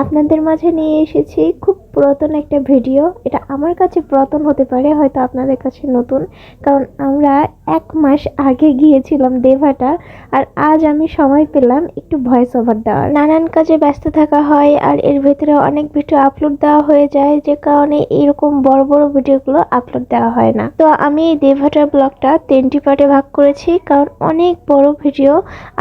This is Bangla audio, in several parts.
আপনাদের মাঝে নিয়ে এসেছি। খুব পুরাতন একটা ভিডিও। এটা আমার কাছে পুরাতন হতে পারে, হয়তো আপনাদের কাছে নতুন। কারণ আমরা এক মাস আগে গিয়েছিলাম দেভাটা, আর আজ আমি সময় পেলাম একটু ভয়েস ওভার দেওয়ার। নানান কাজে ব্যস্ত থাকা হয়, আর এর ভেতরে অনেক ভিডিও আপলোড দেওয়া হয়ে যায়, যে কারণে এরকম বড় বড় ভিডিওগুলো আপলোড দেওয়া হয় না। তো আমি এই দেভাটার ব্লগটা তিনটি পার্টে ভাগ করেছি, কারণ অনেক বড় ভিডিও,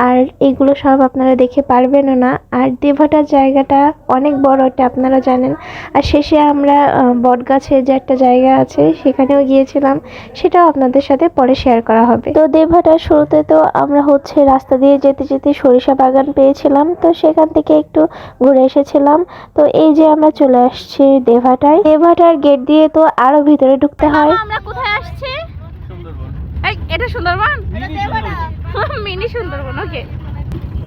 আর এগুলো সব আপনারা দেখে পারবেনও না। আর দেভাটার জায়গাটা অনেক বড়, এটা আপনারা জানেন। আর শেষে আমরা বটগাছের যে একটা জায়গা আছে সেখানেও গিয়েছিলাম সেটাও আপনাদের সাথে পরে শেয়ার করা হবে। তো দেভাটার শুরুতে তো আমরা হচ্ছে রাস্তা দিয়ে যেতে যেতে সরিষা বাগান পেয়েছিলাম তো সেখান থেকে একটু ঘুরে এসেছিলাম। তো এই যে আমরা চলে আসছি দেভাটায়। দেভাটার গেট দিয়ে তো আরও ভিতরে ঢুকতে হয়। আমরা কোথায় আসছি? সুন্দরবন। এটা সুন্দরবন? মিনি সুন্দরবন। ওকে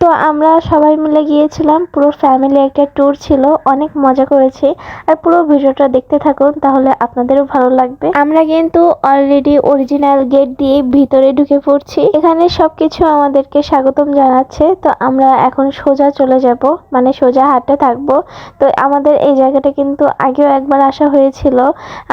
তো আমরা সবাই মিলে গিয়েছিলাম, পুরো ফ্যামিলি একটা ট্যুর ছিল, অনেক মজা করেছি। আর পুরো ভিডিওটা দেখতে থাকুন, তাহলে আপনাদেরও ভালো লাগবে। আমরা কিন্তু অলরেডি অরিজিনাল গেট দিয়ে ভিতরে ঢুকে পড়ছি। এখানে সবকিছু আমাদেরকে স্বাগতম জানাচ্ছে। তো আমরা এখন সোজা চলে যাব মানে সোজা হাঁটতে থাকব। তো আমাদের এই জায়গাটা কিন্তু আগেও একবার আসা হয়েছিল।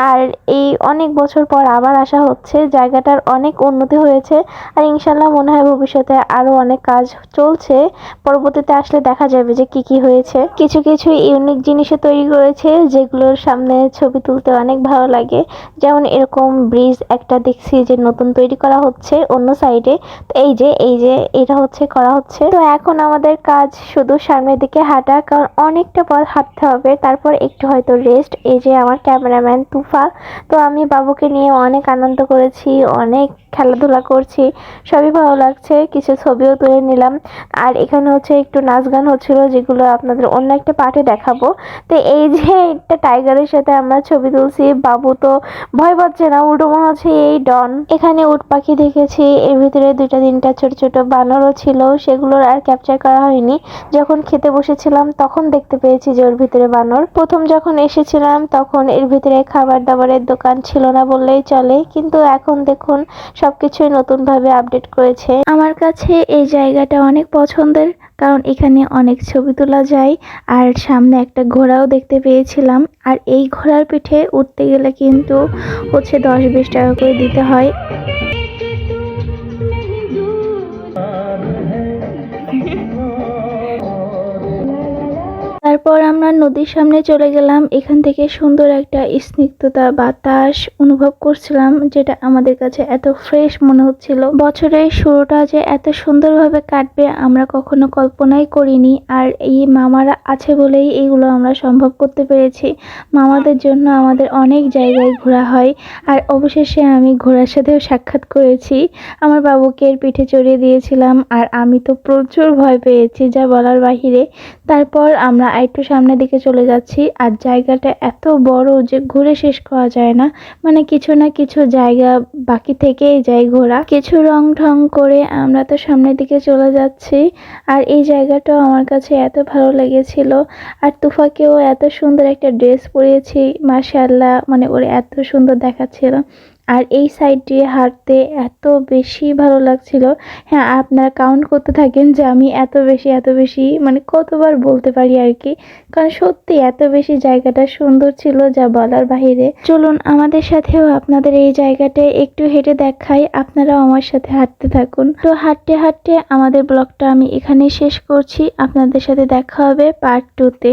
আর এই অনেক বছর পর আবার আসা হচ্ছে। জায়গাটার অনেক উন্নতি হয়েছে। আর ইনশাল্লাহ মনে হয় ভবিষ্যতে আরও অনেক কাজ চলছে। পরবর্তীতে আসলে দেখা যাবে যে কি কি হয়েছে। কিছু কিছু ইউনিক জিনিসও তৈরি করেছে, যেগুলোর সামনে ছবি তুলতে অনেক ভালো লাগে। যেমন এরকম ব্রিজ একটা দেখছি যে নতুন তৈরি করা হচ্ছে অন্য সাইডে তো এই যে এই যে, এটা হচ্ছে, করা হচ্ছে। তো এখন আমাদের কাজ শুধু সামনের দিকে হাঁটা, কারণ অনেকটা পথ হাঁটতে হবে। তারপর একটু হয়তো রেস্ট এই যে আমার ক্যামেরাম্যান তুফা তো আমি বাবুকে নিয়ে অনেক আনন্দ করেছি, অনেক খেলাধুলা করছি। সবই ভালো লাগছে, কিছু ছবিও তুলে নিলাম। আর এখানে হচ্ছে একটু নাচ গান হচ্ছিল, যেগুলো আপনাদের অন্য একটা পার্টে দেখাবো। তো এই যে একটা টাইগারের সাথে আমরা ছবি তুলছি, বাবু তো ভয় পাচ্ছে না, উল্টো মনে হচ্ছে এই ডন। এখানে উট পাখি দেখেছি, এর ভিতরে দুইটা তিনটা ছোট ছোট বানরও ছিল, সেগুলোর আর ক্যাপচার করা হয়নি। যখন খেতে বসেছিলাম, তখন দেখতে পেয়েছি যে ওর ভিতরে বানর। প্রথম যখন এসেছিলাম, তখন এর ভিতরে খাবার দাবারের দোকান ছিল না বললেই চলে, কিন্তু এখন দেখুন, সবকিছুই নতুন ভাবে আপডেট করেছে। আমার কাছে এই জায়গাটা অনেক পছন্দের, কারণ এখানে অনেক ছবি তোলা যায়। আর সামনে একটা ঘোড়াও দেখতে পেয়েছিলাম। আর এই ঘোড়ার পিঠে উঠতে গেলে কিন্তু হচ্ছে দশ বিশ টাকা করে দিতে হয়। আমরা নদীর সামনে চলে গেলাম। এখান থেকে সুন্দর একটা স্নিগ্ধতা, বাতাস অনুভব করছিলাম, যেটা আমাদের কাছে এত ফ্রেশ মনে হচ্ছিল। বছরের শুরুটা যে এত সুন্দরভাবে কাটবে আমরা কখনো কল্পনাই করিনি, আর এই মামারা আছে বলেই এগুলো আমরা সম্ভব করতে পেরেছি। মামাদের জন্য আমাদের অনেক জায়গায় ঘোরা হয়, আর অবশেষে আমি ঘোড়ার সাথেও সাক্ষাৎ করেছি। আমার বাবুকে এর পিঠে চড়িয়ে দিয়েছিলাম, আর আমি তো প্রচুর ভয় পেয়েছি যা বলার বাহিরে। তারপর আমরা একটু সামনের দিকে চলে যাচ্ছি আর জায়গাটা এত বড় যে ঘুরে শেষ করা যায় না। মানে কিছু না কিছু জায়গা বাকি থেকেই যায় ঘোরা। কিছু রং ঢং করে আমরা তো সামনের দিকে চলে যাচ্ছি। আর এই জায়গাটাও আমার কাছে এত ভালো লেগেছিল। আর তুফাকেও এত সুন্দর একটা ড্রেস পরিয়েছি, মাশাআল্লাহ মানে ওর এত সুন্দর দেখাচ্ছিল। আর এই সাইড দিয়ে হাঁটতে এত বেশি ভালো লাগছিল। হ্যাঁ আপনারা কাউন্ট করতে থাকেন যে আমি এত বেশি এত বেশি মানে কতবার বলতে পারি আর কি। কারণ সত্যি এত বেশি জায়গাটা সুন্দর ছিল যা বলার বাহিরে। চলুন, আমাদের সাথেও আপনাদের এই জায়গাটায় একটু হেঁটে দেখাই। আপনারাও আমার সাথে হাঁটতে থাকুন। তো হাঁটতে হাঁটতে আমাদের ব্লগটা আমি এখানে শেষ করছি। আপনাদের সাথে দেখা হবে পার্ট টুতে